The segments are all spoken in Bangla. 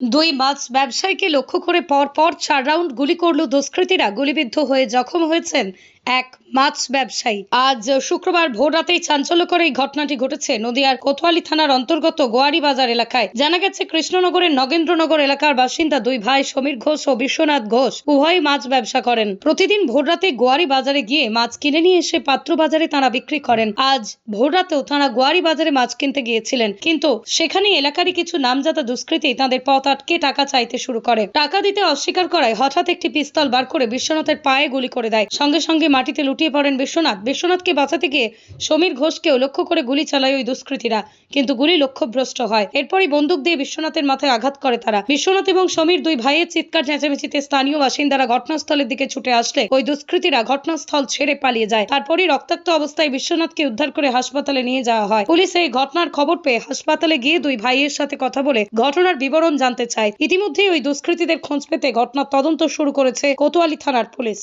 দুই মাছ ব্যবসায়ীকে লক্ষ্য করে পর পর চার রাউন্ড গুলি করল দুষ্কৃতীরা। গুলিবিদ্ধ হয়ে জখম হয়েছেন এক মাছ ব্যবসায়ী। আজ শুক্রবার ভোর রাতেই চাঞ্চল্যকর এই ঘটনাটি ঘটেছে নদিয়ার কোতোয়ালি থানার অন্তর্গত গোয়ারি বাজার এলাকায়। জানা গেছে, কৃষ্ণনগরের নগেন্দ্রনগর এলাকার বাসিন্দা দুই ভাই সমীর ঘোষ ও বিশ্বনাথ ঘোষ উভয়ই মাছ ব্যবসা করেন। প্রতিদিন ভোর রাতে গোয়ারি বাজারে গিয়ে মাছ কিনে নিয়ে এসে পাত্র বাজারে তারা বিক্রি করেন। আজ ভোর রাতেও তারা গোয়ারি বাজারে মাছ কিনতে গিয়েছিলেন, কিন্তু সেখানে এলাকারই কিছু নামজাদা দুষ্কৃতী তাদের পথ আটকে টাকা চাইতে শুরু করে। টাকা দিতে অস্বীকার করায় হঠাৎ একটি পিস্তল বার করে বিশ্বনাথের পায়ে গুলি করে দেয়। সঙ্গে সঙ্গে মাটিতে লুটিয়ে পড়েন বিশ্বনাথ। বিশ্বনাথকে বাঁচাতে গিয়ে সমীর ঘোষকেও লক্ষ্য করে গুলি চালায় ওই দুষ্কৃতীরা। কিন্তু গুলি লক্ষ্যভ্রষ্ট হয়। এরপরই বন্দুক দিয়ে বিশ্বনাথের মাথায় আঘাত করে তারা। বিশ্বনাথ এবং সমীর দুই ভাইয়ের চিৎকার, চেঁচামেচিতে স্থানীয় বাসিন্দারা ঘটনাস্থলের দিকে ছুটে আসলে ওই দুষ্কৃতীরা ঘটনাস্থল ছেড়ে পালিয়ে যায়। তারপরই রক্তাক্ত অবস্থায় বিশ্বনাথকে উদ্ধার করে হাসপাতালে নিয়ে যাওয়া হয়। পুলিশ এই ঘটনার খবর পেয়ে হাসপাতালে গিয়ে দুই ভাইয়ের সাথে কথা বলে ঘটনার বিবরণ জানতে চায়। ইতিমধ্যেই ওই দুষ্কৃতীদের খোঁজ পেতে ঘটনার তদন্ত শুরু করেছে কোতোয়ালি থানার পুলিশ।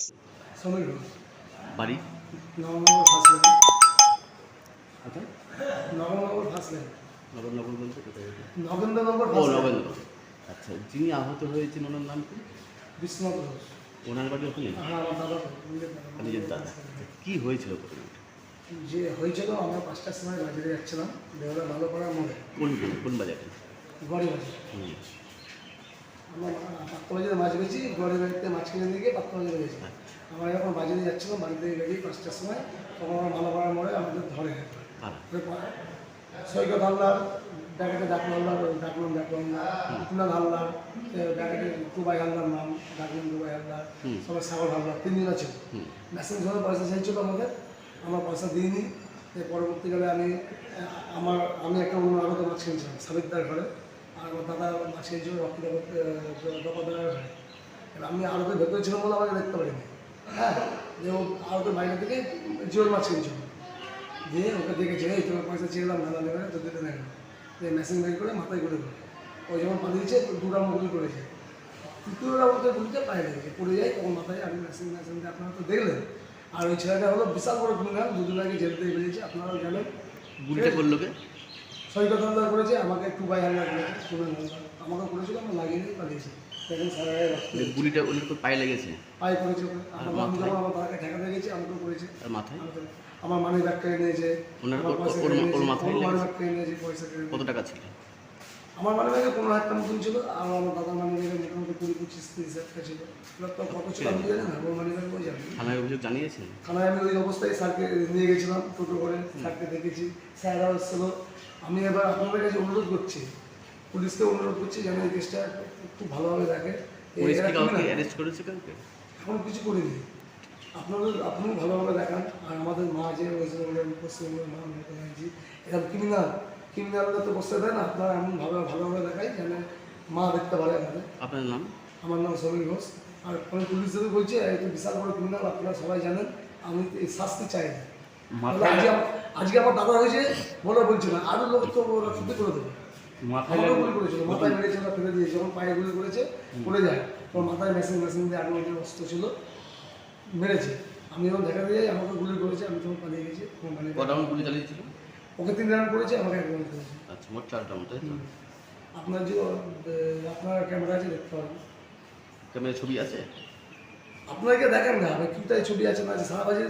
বাড়ি? নবনগর ফার্স্ট লাইন আচ্ছা। নবনগর ফার্স্ট লাইন নগরনগর বলতে কোথায় এটা? নগেন্দ্রনগর ও নগেন্দ্র আচ্ছা যিনি আহত হয়েছেন ওনার নাম কি? বিশ্বনাথ ঘোষ। ওনার বাড়ি ওখানে? হ্যাঁ নিজের দাদা। কি হয়েছিল যে হয়েছিল আমরা পাঁচটার সময় বাজারে যাচ্ছিলাম। দেওয়ালে ভালো করার মনে কোন কোন বাজারে? গড়ি বাজার পাত্র মাছ বেছি গড়ি বাড়িতে মাছ কিনে গিয়ে পাত্র বাজারে গেছি। আমরা যখন বাজারে যাচ্ছিলাম বাড়ি থেকে বেরিয়ে পাঁচটার সময় তখন আমরা ভালো করার মোড়ে আমাদের ধরে কারা সৈকত হালদার ব্যাকেটে ডাকলো হালদার ডাকলাম ডাকলাম না। কুনাল হালদার ব্যাকেটে দুবাই হালদার নাম ডাকলাম দুবাই হালদার সবাই সাগর হালদার তিনজন আছে। হুম। মেসেজ ধরে পয়সা চাইছিল আমাদের আমরা পয়সা দিইনি। পরবর্তীকালে আমি আমার আমি একটা অন্য আরও মাছ কিনছিলাম সাবিকদার ঘরে। আমার দাদা মাছ কিনছিল রক্ত দপাদার ঘরে এবার আমি আরতে ভেতরে ছিলাম বলে আমাকে দেখতে পারিনি। হ্যাঁ যে ও আরতের বাইরে থেকে জিওর মাছ কিনছিল দিয়ে ওকে দেখেছে, এই তোমার পয়সা চেয়েলাম না নেবে তো দিতে দেয় দিয়ে মেশিন বের করে মাথায় করে দিল ও যখন পালিয়েছে দুটা মুগুলি করেছে তৃতীয় রাউন্ডে গুলিতে পায়ে লেগেছে পড়ে যায়, তখন মাথায় আমি মেশিন মেশিন দিয়ে আপনারা তো দেখলেন। আর ওই ছেলেটা হলো বিশাল বড় ক্রিমিনাল দুদিন আগে জেল থেকে বেরিয়েছে আপনারাও জানেন। গুলিটা করল কে? সৈকত হালদার করেছে আমাকে একটু বাই হালদার করেছে সুমন হালদার আমাকে করেছিল আমি লাগিয়ে দিয়ে পালিয়েছি। গুলিটা ওর তো পায়ে লেগেছে? পায়ে করেছে। আমার- আমি যখন আমার দাদাকে ঠেকাতে গেছি আমাকেও করেছে। আর মাথায়? আমার মানি ব্যাগ কেড়ে নিয়েছে। ওনার আমার ওর- নিয়েছে, মাথায় কেড়ে পয়সা কত টাকা ছিল? আমার মানি ব্যাগে পনেরো হাজার টাকা মতন ছিল আর আমার দাদার মানি ব্যাগে মোটামুটি কুড়ি পঁচিশ তিরিশ হাজার টাকা ছিল এবার তো কত ছিল আমি জানি না মানি ব্যাগ ওই জানি থানায় অভিযোগ জানিয়েছেন থানায় আমি ওই অবস্থায় স্যারকে নিয়ে গেছিলাম টোটো করে স্যারকে দেখেছি স্যাররাও এসেছিল আমি এবার আপনাদের কাছে অনুরোধ করছি পুলিশকে অনুরোধ করছি যেন এই কেসটা খুব ভালোভাবে দেখে এখন কিছু করিনি আপনাদের আপনিও ভালোভাবে দেখান আর আমাদের মা যে পশ্চিমবঙ্গের মা মমতা ব্যানার্জি এরকম ক্রিমিনাল ক্রিমিনালরা তো বসতে দেয় না আপনারা এমন ভাবে ভালোভাবে দেখাই যেন মা দেখতে পারে আমাদের। আপনার নাম? আমার নাম সমীর ঘোষ। আর আমি পুলিশদের বলছি এই তো বিশাল বড় ক্রিমিনাল আপনারা সবাই জানেন আমি শাস্তি চাই আজকে আজকে আমার দাদা হয়েছে বলে বলছে না আরও লোক তো ওরা শুদ্ধ করে দেবে। আমাকে গুলি করেছিল মাথায় মেরেছে ওরা ফেলে দিয়ে যখন পায়ে গুলি করেছে পড়ে যায়। তখন মাথায় মেশিন মেশিন দিয়ে আগে ওই অস্ত্র ছিল মেরেছে। আমি যখন দেখা দিয়ে আমাকে গুলি করেছে আমি তখন পালিয়ে গেছি পালিয়ে গুলি চালিয়েছিল? ওকে তিন রান করেছে আমাকে এক রান করেছে। আচ্ছা মোট চার রাউন্ড তাই তো? আপনার যে আপনার ক্যামেরা আছে দেখতে পারেন ক্যামেরা ছবি আছে? আপনাকে দেখেন না আমি কিটাই ছবি আছে না আছে সারা বাজারে